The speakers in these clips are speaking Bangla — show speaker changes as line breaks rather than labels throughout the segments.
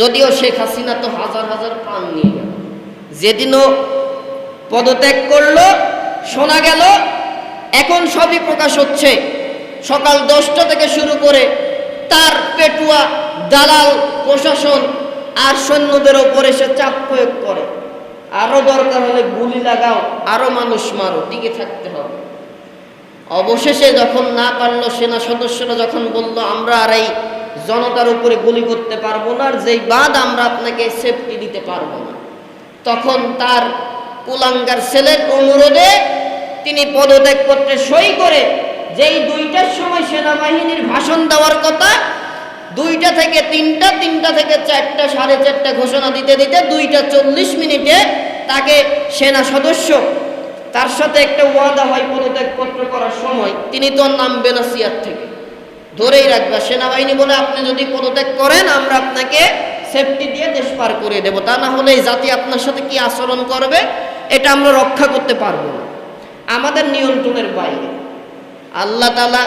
যদিও শেখ হাসিনা তো হাজার হাজার প্রাণ নিয়ে গেল। যেদিনও পদত্যাগ করল, শোনা গেল, এখন সবই প্রকাশ হচ্ছে। সকাল দশটা থেকে শুরু করে তার পেটুয়া, দালাল, প্রশাসন আর সৈন্যদের ওপরে সে চাপ প্রয়োগ করে। আরও দরকার হলে গুলি লাগাও, আরও মানুষ মারো, টিকে থাকতে হবে। অবশেষে যখন না পারল সেনা সদস্যরা যখন বলল, আমরা আর এই জনতার উপরে গুলি করতে পারব না, আর যেই বাদ আমরা আপনাকে সেফটি দিতে পারব না। তখন তার কুলাঙ্গার ছেলের অনুরোধে তিনি পদত্যাগ করতে সই করে যেই দুইটার সময় সেনাবাহিনীর ভাষণ দেওয়ার কথা, দুইটা থেকে তিনটা তিনটা থেকে চারটা, সাড়ে চারটা ঘোষণা দিতে দিতে দুইটা চল্লিশ মিনিটে তাকে সেনা সদস্য, তার সাথে একটা ওয়াদা হয় পদত্যাগপত্র করার সময়, তিনি তো আর নামবে না সিয়ার থেকে। ধরেই রাখবা। সেনাবাহিনী বলে, আপনি যদি পদত্যাগ করেন, আমরা আপনাকে সেফটি দিয়ে দেশ পার করে দেব। তা না হলে এই জাতি আপনার সাথে কি আচরণ করবে? এটা আমরা রক্ষা করতে পারব না। আমাদের নিয়ন্ত্রণের বাইরে। আল্লাহ তালা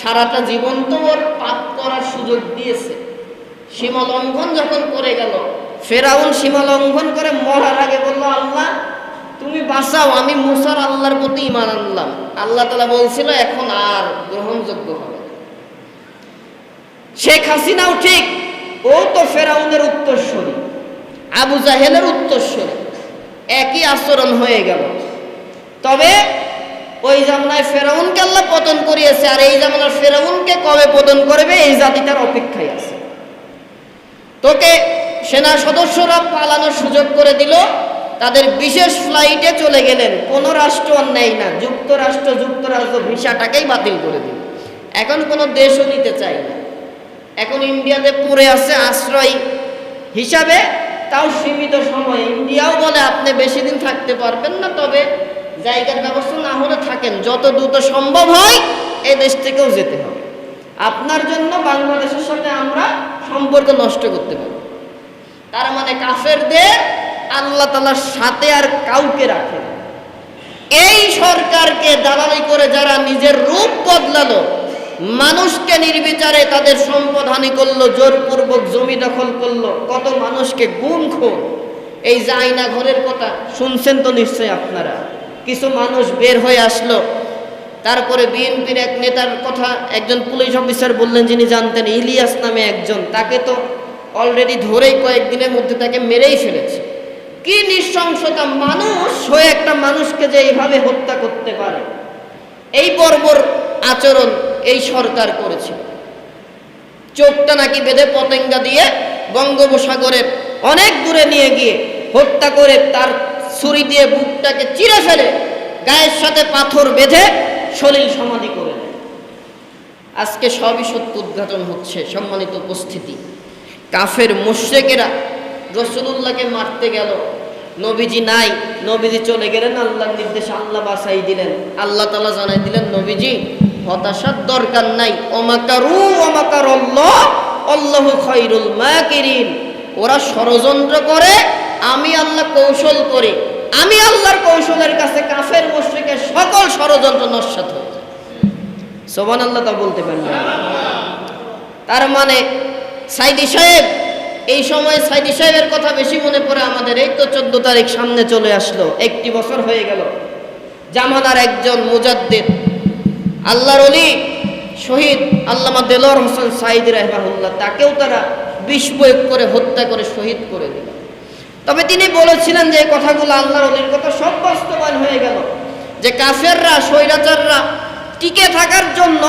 সারাটা জীবন তো ওর পাপ করার সুযোগ দিয়েছে। সীমা লঙ্ঘন যখন করে গেল, ফেরাউন সীমা লঙ্ঘন করে মরার আগে বলল, আল্লাহ, তুমি বাঁচাও, আমি মুসার আল্লাহর প্রতি ইমান আনলাম। আল্লাহ তালা বলছিল, এখন আর গ্রহণযোগ্য হবে। শেখ হাসিনাও ঠিক, ও তো ফেরাউনের উত্তরস্বরী আবু জাহেলের উত্তরস্বরী একই আচরণ হয়ে গেল। তবে ওই জামানায় ফেরাউনকে আল্লাহ পতন করিয়েছে, আর এই জামানার ফেরাউনকে কবে পতন করবে এই জাতি তার অপেক্ষায় আছে। তোকে সেনা সদস্যরা পালানোর সুযোগ করে দিল, তাদের বিশেষ ফ্লাইটে চলে গেলেন, কোনো রাষ্ট্র নেই না, যুক্তরাষ্ট্র যুক্তরাষ্ট্র ভিসাটাকেই বাতিল করে দিল। এখন কোনো দেশও নিতে চাই না। এখন ইন্ডিয়াতে পড়ে আছে আশ্রয় হিসাবে, তাও সীমিত সময়। ইন্ডিয়াও বলে আপনি বেশি দিন থাকতে পারবেন না, তবে জায়গার ব্যবস্থা না হলে থাকেন। যত দ্রুত সম্ভব হয়, এই দেশ থেকেও যেতে হবে। আপনার জন্য বাংলাদেশের সাথে আমরা সম্পর্ক নষ্ট করতে পারি তার মানে কাফেরদের আল্লাহ তালার সাথে আর কাউকে রাখে এই সরকারকে দালালি করে যারা নিজের রূপ বদলালো মানুষকে নির্বিচারে তাদের সম্পদ হানি করল, জোরপূর্বক জমি দখল করল। কত মানুষকে গুম খোর এই জাইনা ঘরের কথা, শুনছেন তো নিশ্চয় আপনারা। কিছু মানুষ বের হয়ে আসলো। তারপরে বিএনপির এক নেতার কথা একজন পুলিশ অফিসার বললেন, যিনি জানতেন ইলিয়াস নামে একজন, তাকে তো অলরেডি ধরেই কয়েকদিনের মধ্যে তাকে মেরেই ফেলেছে। কি নৃশংসতা, মানুষ হয়ে একটা মানুষকে যে এইভাবে হত্যা করতে পারে। এই বর্বর আচরণ এই সরকার করেছে। চোখটা নাকি বেঁধে পতেঙ্গা দিয়ে বঙ্গোপসাগরের অনেক দূরে নিয়ে গিয়ে হত্যা করে তার ছুরি দিয়ে বুকটাকে চিরে ফেলে, গায়ের সাথে পাথর বেঁধে সলিল সমাধি করে আজকে সবই সত্য উদ্ঘাটন হচ্ছে, সম্মানিত উপস্থিতি। কাফের মুশ্রেকেরা রসুলুল্লাহকে মারতে গেল। নবীজি নাই, নবীজি চলে গেলেন, আল্লাহর নির্দেশে আল্লাহ বাসাই দিলেন। আল্লাহ তালা জানাই দিলেন, নবীজি হতাশার দরকার নাই। অমাকারু অমাকার অল্লাহ খৈরুল মাকিরিন। ওরা ষড়যন্ত্র করে, আমি আল্লাহ কৌশল করি। আমি আল্লাহর কৌশলের কাছে কাফের মুশ্রিকের সকল ষড়যন্ত্র নস্বাত যায়। সোবান আল্লাহ তা বলতে পারেন তার মানে সাইদি সাহেব, এই সময় সাইদি সাহেবের কথা বেশি মনে পড়ে আমাদের। এই তো চোদ্দ তারিখ সামনে চলে আসলো, একটি বছর হয়ে গেল। জামানার একজন মুজাদ্দিদ আল্লাহর অলি শহীদ আল্লামা দেলোয়ার হোসেন সাইদ রহমাহুল্লাহ, তাকেও তারা বিষ করে হত্যা করে শহীদ করে দিল। তবে তিনি বলেছিলেন যে কথাগুলো আল্লাহর অলির কথা সব বাস্তবায়ন হয়ে গেল। যে কাফেররা, স্বৈরাচাররা টিকে থাকার জন্য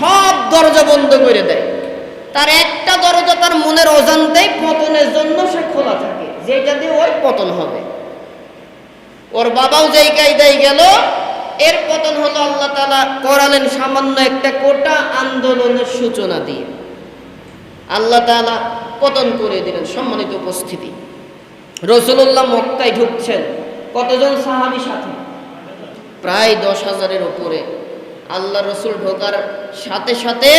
সব দরজা বন্ধ করে দেয়। তার একটা দরজা তার মনের অজান্তেই পতনের জন্য সে খোলা থাকে, যেটা দিয়ে ওই পতন হবে। ওর বাবাও যেই কায়দায় গেল এর পতন হলো আল্লাহ তালা করালেন সামান্য একটা কোটা আন্দোলনের সূচনা দিয়ে। আল্লাহ তালা পতন করে দিলেন সম্মানিত উপস্থিতি। রসুল্লাহ মক্কায় ঢুকছেন কতজন সাহাবি সাথে? প্রায় দশ হাজারের ওপরে আল্লাহ রসুল ঢোকার সাথে সাথে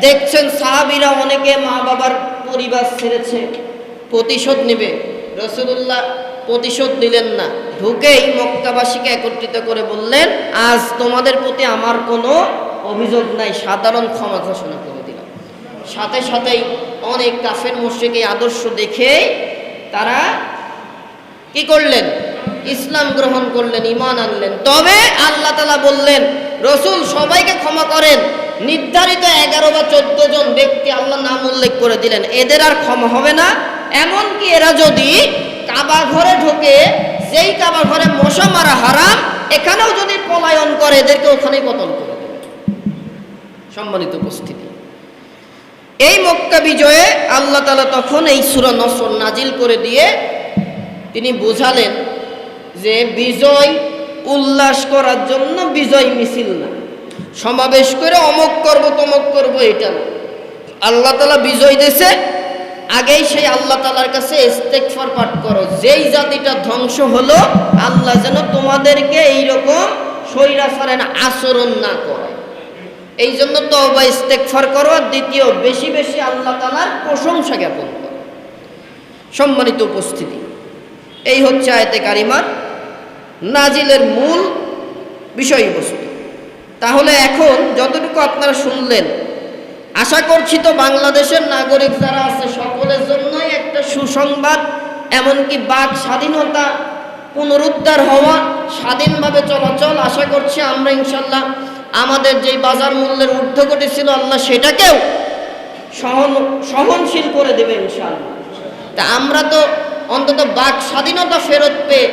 দেখছেন সাহাবিরা অনেকে মা বাবার পরিবার ছেড়েছে, প্রতিশোধ নেবে। রসুল্লাহ প্রতিশোধ নিলেন না। ঢুকেই মক্কাবাসীকে একত্রিত করে বললেন, আজ তোমাদের প্রতি আমার কোনো অভিযোগ নাই, সাধারণ ক্ষমা ঘোষণা করে দিলাম। সাথে সাথেই অনেক কাফের মুশ্রিক এই আদর্শ দেখেই তারা কি করলেন? ইসলাম গ্রহণ করলেন ইমান আনলেন। তবে আল্লাহ তালা বললেন, রসুল সবাইকে ক্ষমা করেন। নির্ধারিত এগারো বা চোদ্দ জন ব্যক্তি আল্লাহ নাম উল্লেখ করে দিলেন। এদের আর ক্ষমা হবে না। এমনকি এরা যদি কাবা ঘরে ঢোকে, যেই কাবা ঘরে মশা মারা হারাম, এখানেও যদি পলায়ন করে, এদেরকে ওখানেই পতন করে সম্মানিত উপস্থিতি। এই মক্কা বিজয়ে আল্লাহ তালা তখন এই সুরা নসর নাজিল করে দিয়ে তিনি বোঝালেন যে বিজয় উল্লাস করার জন্য বিজয় মিছিল না। সমাবেশ করে অমক করব, তমক করব, এটা না। আল্লাহ তালা বিজয় দেশে আগেই সেই আল্লাহ তালার কাছে ইস্তেকফার পাঠ করো। যেই জাতিটা ধ্বংস হলো, আল্লাহ যেন তোমাদেরকে এইরকম স্বৈরাচারের আচরণ না করে। এই জন্য তওবা ইস্তেকফার করো, আর দ্বিতীয়, বেশি বেশি আল্লাহ তালার প্রশংসা জ্ঞাপন করো। সম্মানিত উপস্থিতি, এই হচ্ছে আয়তে কারিমার নাজিলের মূল বিষয়বস্তু। তাহলে এখন যতটুকু আপনারা শুনলেন আশা করছি তো বাংলাদেশের নাগরিক যারা আছে, সকলের জন্যই একটা সুসংবাদ, এমনকি বাক স্বাধীনতা পুনরুদ্ধার হওয়া স্বাধীনভাবে চলাচল, আশা করছি আমরা ইনশাল্লাহ আমাদের যেই বাজার মূল্যের ঊর্ধ্বগতি ছিল, আল্লাহ সেটাকেও সহন, সহনশীল করে দেবে ইনশাল্লাহ। তা আমরা তো অন্তত বাক স্বাধীনতা ফেরত পেয়ে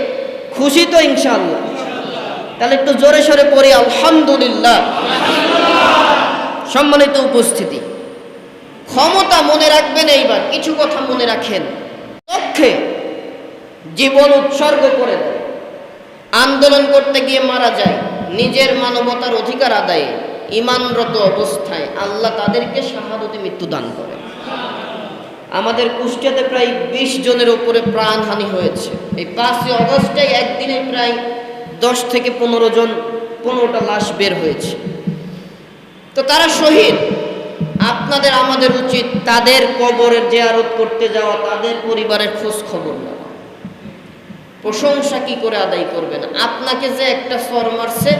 খুশি তো ইনশাল্লাহ। তাহলে একটু জোরে সরে পড়ি, আলহামদুলিল্লাহ। সম্মানিত উপস্থিতি। ক্ষমতা মনে রাখবেন এইবার, কিছু কথা মনে রাখেন। লক্ষ্যে জীবন উৎসর্গ করে আন্দোলন করতে গিয়ে মারা যায়। নিজের মানবতার অধিকার আদায়ে ইমানরত অবস্থায় আল্লাহ তাদেরকে শাহাদতে মৃত্যু দান করে আমাদের কুষ্টিয়াতে প্রায় বিশ জনের উপরে প্রাণহানি হয়েছে। এই পাঁচই অগস্টে একদিনে প্রায় দশ থেকে পনেরো জন, পনেরোটা লাশ বের হয়েছে। তো তারা শহীদ। আপনাদের, আমাদের উচিত তাদের কবরের জেয়ারত করতে যাওয়া, তাদের পরিবারের খোঁজ খবর নেওয়া। প্রশংসা কি করে আদায় করবেন? আপনাকে যে একটা সর মারছে,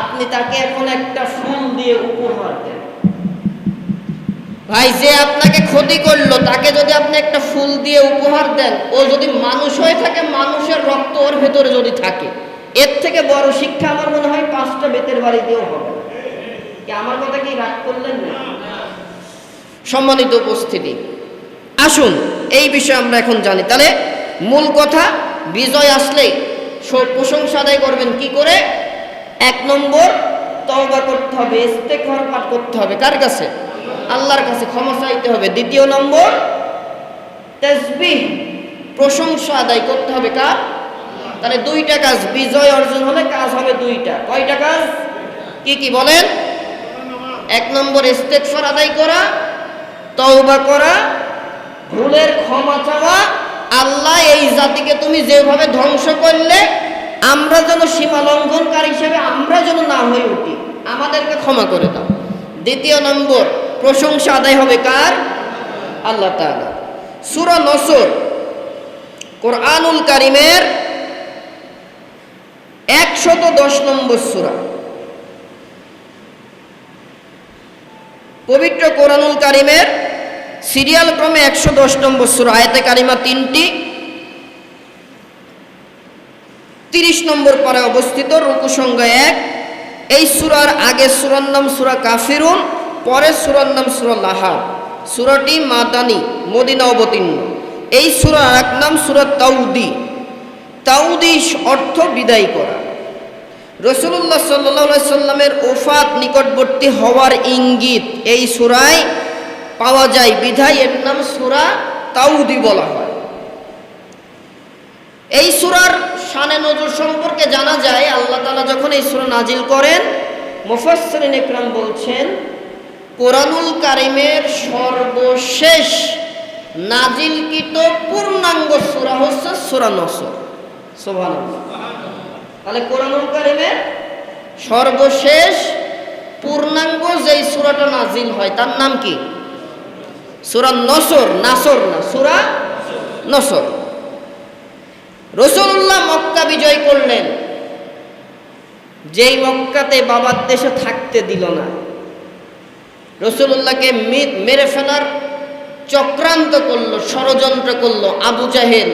আপনি তাকে এখন একটা ফুল দিয়ে উপহার দেন। ভাই, যে আপনাকে ক্ষতি করল, তাকে যদি আপনি একটা ফুল দিয়ে উপহার দেন, ও যদি মানুষ হয়ে থাকে, মানুষের রক্ত ওর ভেতরে যদি থাকে, এর থেকে বড় শিক্ষা আমার মনে হয় পাঁচটা বেতের বাড়ি দিয়েও হবে। আমার কথা কি রাগ করলেন সম্মানিত উপস্থিতি। আসুন, এই বিষয়ে আমরা এখন জানি। তাহলে মূল কথা, বিজয় আসলে প্রশংসা আদায় করবেন কি করে? এক নম্বর, তওবা করতে হবে, ইস্তেগফার পাঠ করতে হবে। কার কাছে? আল্লাহর কাছে ক্ষমা চাইতে হবে। দ্বিতীয় নম্বর, তাসবিহ, প্রশংসা আদায় করতে হবে কার? তাহলে দুইটা কাজ, বিজয় অর্জন হলে কাজ হবে দুইটা। কয়টা কাজ? কি কি বলেন? এক নম্বর ইস্তেগফার আদায় করা, তওবা করা, ভুলের ক্ষমা চাওয়া, আল্লাহ এই জাতিকে তুমি যেভাবে ধ্বংস করলে, আমরা যেন সীমা লঙ্ঘনকারী হিসেবে আমরা যেন না হয়ে উঠি, আমাদেরকে ক্ষমা করে দাও। দ্বিতীয় নম্বর, প্রশংসা আদায় হবে কার? আল্লাহ তাআলা। সূরা নসর, কোরআনুল কারিমের একশত দশ নম্বর সূরা। পবিত্র কোরআনুল কারিমের সিরিয়াল ক্রমে একশো দশ নম্বর সুরা, আয়তে কারিমা তিনটি, তিরিশ নম্বর পরে অবস্থিত, রুকু সংজ্ঞা এক, এই সুরার আগে সুরার নাম সুরা কাফিরুন, পরে সুরার নাম সুরা লাহাব। সুরাটি মাদানি, মদিনা অবতীর্ণ। এই সুরার এক নাম সুরা তাউদি তাউদি অর্থ বিদায় করা। রসুল্লাহ সাল্লাহ সাল্লামের ওফাত নিকটবর্তী হওয়ার ইঙ্গিত এই সুরায় পাওয়া যায়। বিধায় এর নাম সুরা তাউদি বলা হয়। এই সুরার শানে নজর সম্পর্কে জানা যায়, আল্লাহ তালা যখন এই সুরা নাজিল করেন মুফাসরিন ইকরাম বলছেন, কোরআনুল কারিমের সর্বশেষ নাজিলকৃত পূর্ণাঙ্গ সুরা হচ্ছে সুরা নসর। সোভান তাহলে কোরআনুল কারিমের সর্বশেষ পূর্ণাঙ্গ যেই সুরাটা নাজিল হয়, তার নাম কি? সুরা নসর, নাসর না, সুরা নসর। রসুল্লাহ মক্কা বিজয় করলেন। যেই মক্কাতে বাবার দেশে থাকতে দিল না। রসুল্লাহকে মেরে ফেলার চক্রান্ত করল, ষড়যন্ত্র করল আবু জাহেল।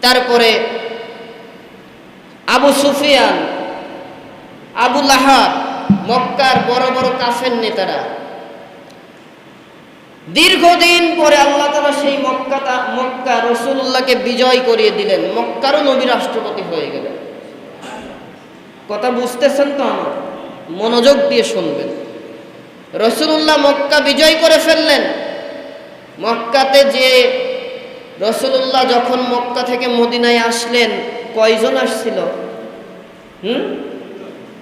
তারপরে আবু সুফিয়ান, আবু লাহাব, মক্কার বড় বড় কাফের নেতারা। দীর্ঘদিন পরে আল্লাহ তালা সেই মক্কাটা মক্কা রসুল্লাহকে বিজয় করিয়ে দিলেন। মক্কারও নবী রাষ্ট্রপতি হয়ে গেলেন। কথা বুঝতেছেন তো আমার? মনোযোগ দিয়ে শুনবেন। রসুল্লাহ মক্কা বিজয় করে ফেললেন। মক্কাতে যে রসুল্লাহ যখন মক্কা থেকে মদিনায় আসলেন কয়জন আসছিল? হুম?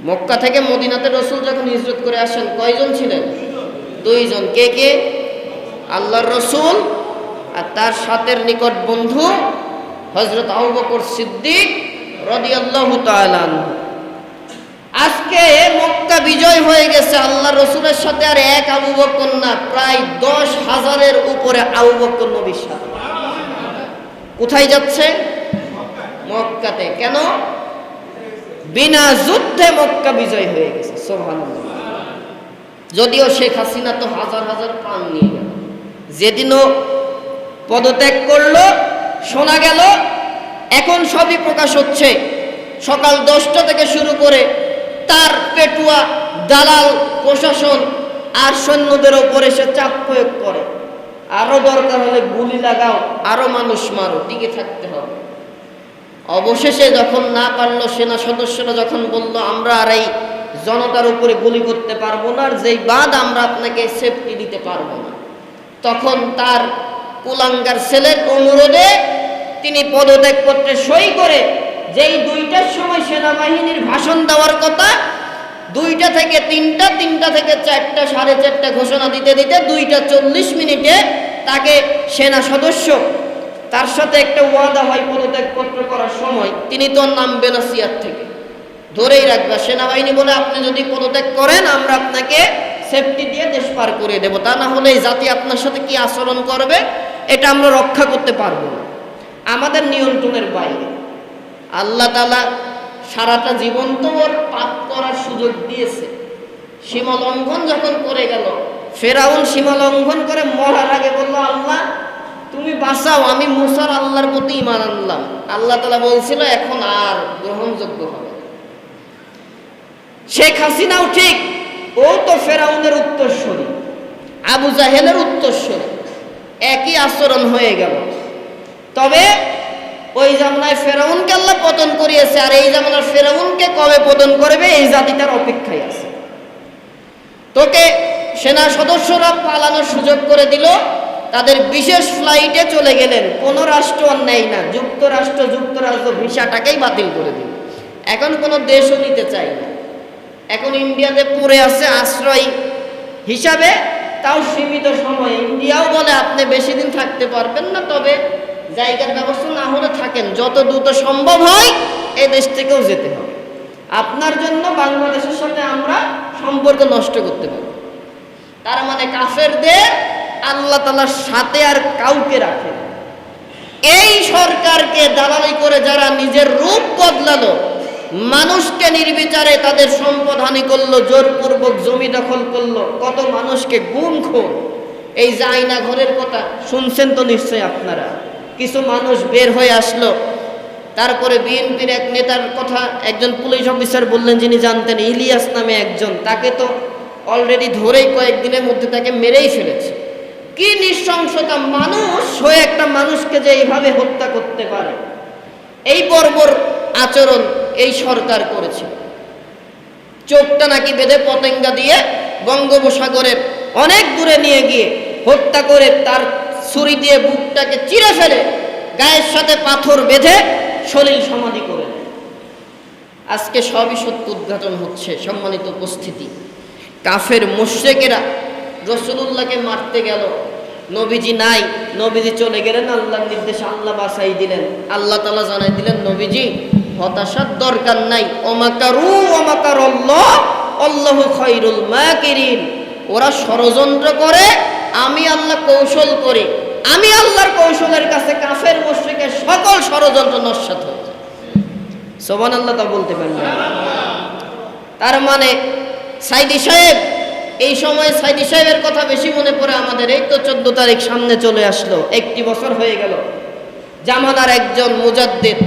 মক্কা থেকে মদিনাতে রসুল যখন হিজরত করে আসেন, কয়জন ছিলেন? দুইজন। কে কে? আল্লাহর রসুল আর তার সাথের নিকট বন্ধু হজরত আবু বকর সিদ্দিক তাআলা আনহু। আজকে মক্কা বিজয় হয়ে গেছে আল্লাহ রসুলের সাথে, আর এক আবু বকর না, প্রায় দশ হাজারের উপরে আবু বকর কোথায় যাচ্ছে? মক্কাতে। কেন? বিনা যুদ্ধে মক্কা বিজয় হয়ে গেছে সোহান যদিও শেখ হাসিনা তো হাজার হাজার প্রাণ নিয়ে গেল। যেদিনও পদত্যাগ করল, শোনা গেল, এখন সবই প্রকাশ হচ্ছে। সকাল দশটা থেকে শুরু করে তার পেটুয়া, দালাল, প্রশাসন আর সৈন্যদের ওপরে সে চাপ প্রয়োগ করে। আরও দরকার হলে গুলি লাগাও, আরও মানুষ মারো, টিকে থাকতে হবে। অবশেষে যখন না পারল, সেনা সদস্যরা যখন বলল, আমরা আর এই জনতার উপরে গুলি করতে পারব না, আর যেই বাদ আমরা আপনাকে সেফটি দিতে পারব না। তখন তার কুলাঙ্গার ছেলের অনুরোধে তিনি পদত্যাগপত্রে সই করে যেই দুইটার সময় সেনাবাহিনীর ভাষণ দেওয়ার কথা, দুইটা থেকে তিনটা তিনটা থেকে চারটা, সাড়ে চারটা ঘোষণা দিতে দিতে দুইটা চল্লিশ মিনিটে তাকে সেনা সদস্য তার সাথে একটা ওয়াদা হয় পদত্যাগপত্র করার সময়, তিনি তো নামবেন না সিয়ার থেকে। ধরেই রাখবে সেনাবাহিনী বলে, আপনি যদি পদত্যাগ করেন, আমরা আপনাকে সেফটি দিয়ে দেশ পার করে দেব। তা না হলে এই জাতি আপনার সাথে কি আচরণ করবে? এটা আমরা রক্ষা করতে পারব না। আমাদের নিয়ন্ত্রণের বাইরে। আল্লাহ তালা সারাটা জীবন তো ওর পাপ করার সুযোগ দিয়েছে। সীমা লঙ্ঘন যখন করে গেল, ফেরাউন সীমা লঙ্ঘন করে মরার আগে বলল, আল্লাহ তুমি বাঁচাও, আমি মুসার আল্লাহর প্রতি ইমান আনলাম। আল্লাহ তালা বলছিল, এখন আর গ্রহণযোগ্য হবে। শেখ হাসিনাও ঠিক, ও তো ফেরাউনের উত্তরস্বরী আবু জাহেলের উত্তরস্বরী একই আচরণ হয়ে গেল। তবে ওই জামনায় ফেরাউনকে আল্লাহ পতন করিয়েছে, আর এই জামানার ফেরাউনকে কবে পতন করবে, এই জাতি তার অপেক্ষায় আছে। তোকে সেনা সদস্যরা পালানোর সুযোগ করে দিল তাদের বিশেষ ফ্লাইটে চলে গেলেন। কোনো রাষ্ট্র নেই না। যুক্তরাষ্ট্র যুক্তরাষ্ট্র ভিসাটাকেই বাতিল করে দিল। এখন কোনো দেশও নিতে চাই না। এখন ইন্ডিয়াতে পড়ে আছে আশ্রয় হিসাবে, তাও সীমিত সময়। ইন্ডিয়াও বলে আপনি বেশি দিন থাকতে পারবেন না, তবে জায়গার ব্যবস্থা না হলে থাকেন। যত দ্রুত সম্ভব হয়, এই দেশ থেকেও যেতে হবে। আপনার জন্য বাংলাদেশের সাথে আমরা সম্পর্ক নষ্ট করতে পারি তার মানে কাফেরদের আল্লাহ তালার সাথে আর কাউকে রাখে এই সরকারকে দালালি করে যারা নিজের রূপ বদলালো, মানুষকে নির্বিচারে তাদের সম্পদ হানি করল, জোরপূর্বক জমি দখল করল, কত মানুষকে গুম খোর এই যে আয়না ঘরের কথা, শুনছেন তো নিশ্চয় আপনারা? কিছু মানুষ বের হয়ে আসলো, তারপরে বিএনপির এক নেতার কথা একজন পুলিশ অফিসার বললেন যিনি জানতেন, ইলিয়াস নামে একজন, তাকে তো অলরেডি ধরেই কয়েকদিনের মধ্যে তাকে মেরেই ফেলেছে। কি নৃশংসতা মানুষ হয়ে একটা মানুষকে যে এইভাবে হত্যা করতে পারে? এই বর্বর আচরণ এই সরকার করেছে। চোখটা নাকি বেঁধে পতেঙ্গা দিয়ে বঙ্গোপসাগরের অনেক দূরে নিয়ে গিয়ে হত্যা করে তার ছুরি দিয়ে বুকটাকে চিরে ফেলে, গায়ের সাথে পাথর বেঁধে সলিল সমাধি করে আজকে সবই সত্য উদ্ঘাটন হচ্ছে সম্মানিত উপস্থিতি। কাফের মোশেকেরা রসুল্লাহকে মারতে গেল। নবীজি নাই, নবীজি চলে গেলেন, আল্লাহর নির্দেশে আল্লাহ বাসাই দিলেন। আল্লাহ তালা জানাই দিলেন, নবীজি, হতাশার দরকার নাই। অমাকারু অমাকার অল্লাহ অল্লাহ খৈরুল মাকিরিন। ওরা ষড়যন্ত্র করে, আমি আল্লাহ কৌশল করি। আমি আল্লাহর কৌশলের কাছে কাফের মুশ্রিকের সকল ষড়যন্ত্র নস্বাত হয়ে যায়। সোবান আল্লাহ তা বলতে পারেন তার মানে সাইদি সাহেব এই সময় সাইদি সাহেবের কথা বেশি মনে পড়ে আমাদের। এই তো চোদ্দ তারিখ সামনে চলে আসলো, একটি বছর হয়ে গেল। জামানার একজন মুজাদ্দিদ,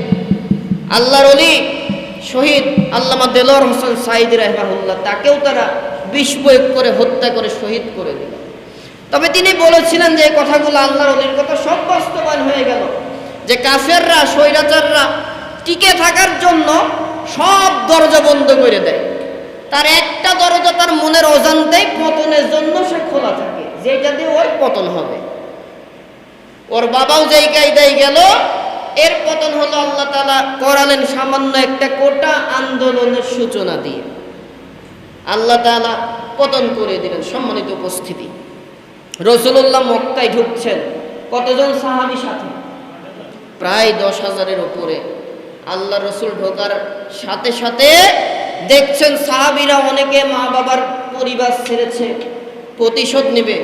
আল্লাহর অলি শহীদ আল্লামা দেলোয়ার হোসেন সাইদ রহমাহুল্লাহ, তাকেও তারা বিষ প্রয়োগ করে হত্যা করে শহীদ করে দিল। তবে তিনি বলেছিলেন যে কথাগুলো আল্লাহর অলির কথা সব বাস্তবায়ন হয়ে গেল। যে কাফেররা, স্বৈরাচাররা টিকে থাকার জন্য সব দরজা বন্ধ করে দেয়। তার একটা দরজা তার মনের অজান্তেই পতনের জন্য সে খোলা থাকে, যেটা দিয়ে ওর পতন হবে। ওর বাবাও যেই কায়দায় গেল, এর পতন হলো আল্লাহ তালা করালেন সামান্য একটা কোটা আন্দোলনের সূচনা দিয়ে। আল্লাহ তালা পতন করে দিলেন সম্মানিত উপস্থিতি। রসুল্লাহ মক্কায় ঢুকছেন কতজন সাহাবি সাথে? প্রায় দশ হাজারের উপরে। আল্লাহ রসুল ঢোকার সাথে সাথে দেখছেন সাহাবিরা অনেকে মা বাবার পরিবার ছেড়েছে, প্রতিশোধ নেবে।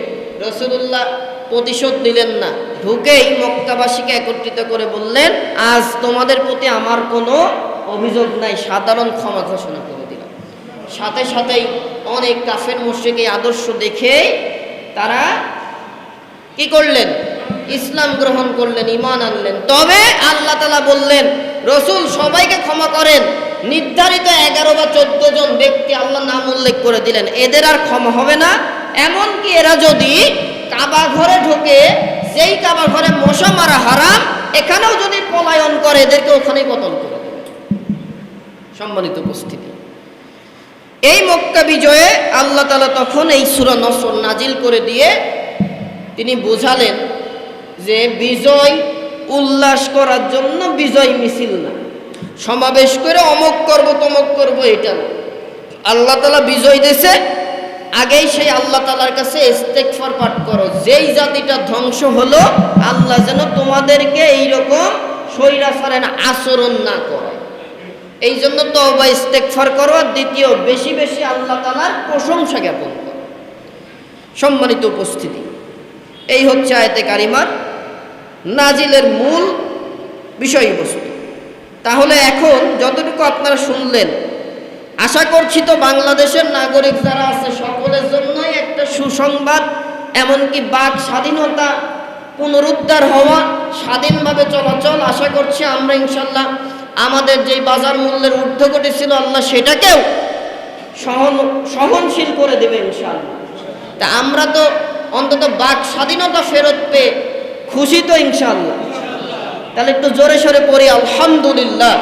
রসুল্লাহ প্রতিশোধ নিলেন না। ঢুকেই মক্কাবাসীকে একত্রিত করে বললেন, আজ তোমাদের প্রতি আমার কোনো অভিযোগ নাই, সাধারণ ক্ষমা ঘোষণা করে দিলাম। সাথে সাথেই অনেক কাফের মুশ্রিক এই আদর্শ দেখে তারা কি করলেন? ইসলাম গ্রহণ করলেন ইমান আনলেন। তবে আল্লাহ তালা বললেন, রসুল সবাইকে ক্ষমা করেন। নির্ধারিত এগারো বা চোদ্দ জন ব্যক্তি আল্লাহ নাম উল্লেখ করে দিলেন। এদের আর ক্ষমা হবে না। এমনকি এরা যদি কাবা ঘরে ঢোকে, যেই কাবা ঘরে মশা মারা হারাম, এখানেও যদি পলায়ন করে, এদেরকে ওখানেই পতন করে দেবে। সম্মানিত উপস্থিতি। এই মক্কা বিজয়ে আল্লাহ তালা তখন এই সুরা নসর নাজিল করে দিয়ে তিনি বোঝালেন যে বিজয় উল্লাস করার জন্য বিজয় মিছিল না। সমাবেশ করে অমক করব, তমক করব, এটা আল্লাহ তালা বিজয় দেশে আগেই সেই আল্লাহ তালার কাছে ইস্তেকফার পাঠ করো। যেই জাতিটা ধ্বংস হলো, আল্লাহ যেন তোমাদেরকে এইরকম স্বৈরাচারের আচরণ না করে। এই জন্য তওবা ইস্তেকফার করো। আর দ্বিতীয়, বেশি বেশি আল্লাহ তালার প্রশংসা জ্ঞাপন করো। সম্মানিত উপস্থিতি, এই হচ্ছে আয়তে কারিমার নাজিলের মূল বিষয়বস্তু। তাহলে এখন যতটুকু আপনারা শুনলেন, আশা করছি তো বাংলাদেশের নাগরিক যারা আছে সকলের জন্যই একটা সুসংবাদ, এমনকি বাক স্বাধীনতা পুনরুদ্ধার হওয়া স্বাধীনভাবে চলাচল, আশা করছি আমরা ইনশাল্লাহ আমাদের যেই বাজার মূল্যের ঊর্ধ্বগতি ছিল আল্লাহ সেটাকেও সহন, সহনশীল করে দেবে ইনশাল্লাহ। তা আমরা তো অন্তত বাক স্বাধীনতা ফেরত পেয়ে খুশি তো ইনশাল্লাহ। তাহলে একটু জোরে সরে পড়ি আলহামদুলিল্লাহ।